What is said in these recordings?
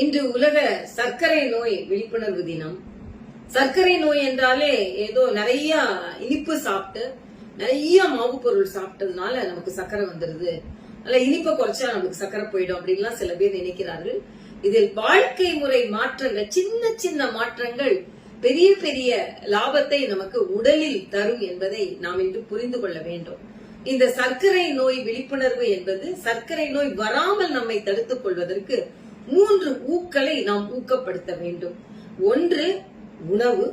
இன்று உலக சர்க்கரை நோய் விழிப்புணர்வு தினம். சர்க்கரை நோய் என்றாலே ஏதோ நிறைய இனிப்பு சாப்பிட்டு நிறைய மாவு பொருள் சாப்பிட்டதுனால நமக்கு சர்க்கரை வந்துருது. அல்ல இனிப்பை குறைச்சா நமக்கு சர்க்கரை போயிடும் அப்படின்லாம் சில பேர் நினைக்கிறார்கள். இதில் வாழ்க்கை முறை மாற்றங்கள் சின்ன சின்ன மாற்றங்கள் பெரிய பெரிய லாபத்தை நமக்கு உடலில் தரும் என்பதை நாம் இன்று புரிந்து கொள்ள வேண்டும். இந்த சர்க்கரை நோய் விழிப்புணர்வு என்பது சர்க்கரை நோய் வராமல் நம்மை தடுத்துக் கொள்வதற்கு மூன்று ஊக்களை நாம் ஊக்கப்படுத்த வேண்டும். ஒன்று உணவு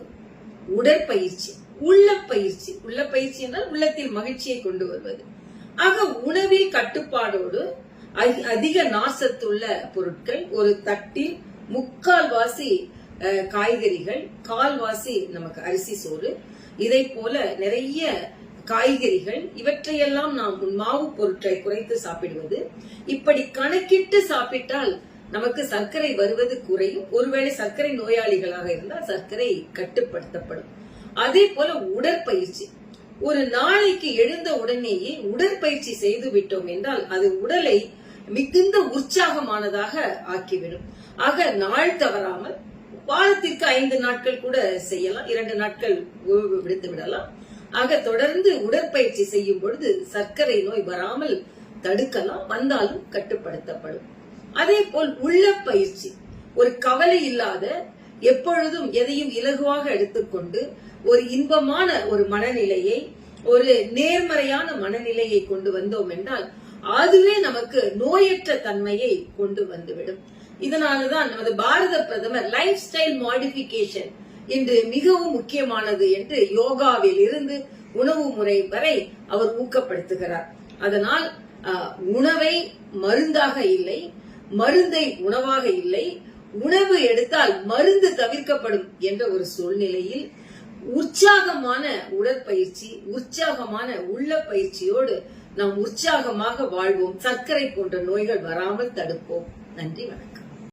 உடற்பயிற்சி உள்ள பயிற்சி உள்ள பயிற்சி என்றால் உள்ளத்தில் மகிழ்ச்சியை கொண்டு வருவது. ஆக உணவில் கட்டுப்பாடோடு அதிக நாசத்துள்ள பொருட்கள் ஒரு தட்டில் முக்கால்வாசி அஹ், காய்கறிகள் கால்வாசி நமக்கு அரிசி சோறு இதை போல நிறைய காய்கறிகள் இவற்றையெல்லாம் நாம் மாவு பொருட்களை குறைத்து சாப்பிடுவது. இப்படி கணக்கிட்டு சாப்பிட்டால் நமக்கு சர்க்கரை வருவது குறையும். ஒருவேளை சர்க்கரை நோயாளிகளாக இருந்தால் சர்க்கரை கட்டுப்படுத்தப்படும். அதே போல உடற்பயிற்சி. ஒரு நாளைக்கு எழுந்த உடனேயே உடற்பயிற்சி செய்து விட்டோம் என்றால் அது உடலை மிகுந்த உற்சாகமானதாக ஆக்கிவிடும். ஆக நாள் தவறாமல் வாரத்திற்கு ஐந்து நாட்கள் கூட செய்யலாம். இரண்டு நாட்கள் ஓய்வு விடுத்து விடலாம். ஆக தொடர்ந்து உடற்பயிற்சி செய்யும் பொழுது சர்க்கரை நோய் வராமல் தடுக்கலாம். வந்தாலும் கட்டுப்படுத்தப்படும். அதே போல் உள்ள பயிற்சி. ஒரு கவலை இல்லாத எப்பொழுதும் எதையும் இலகுவாக எடுத்துக்கொண்டு ஒரு இன்பமான ஒரு மனநிலையை ஒரு நேர்மறையான மனநிலையை கொண்டு வந்தோம் என்றால் அதுவே நமக்கு நோயற்ற தன்மையை கொண்டு வந்துவிடும். இதனாலதான் நமது பாரத பிரதமர் லைஃப் ஸ்டைல் மாடிபிகேஷன் இன்று மிகவும் முக்கியமானது என்று யோகாவில் இருந்து உணவு முறை வரை அவர் ஊக்கப்படுத்துகிறார். அதனால் உணவை மருந்தாக இல்லை மருந்தை உணவாக இல்லை. உணவு எடுத்தால் மருந்து தவிர்க்கப்படும் என்ற ஒரு சூழ்நிலையில் உற்சாகமான உடற்பயிற்சி உற்சாகமான உள்ள பயிற்சியோடு நாம் உற்சாகமாக வாழ்வோம். சர்க்கரை போன்ற நோய்கள் வராமல் தடுப்போம். நன்றி வணக்கம்.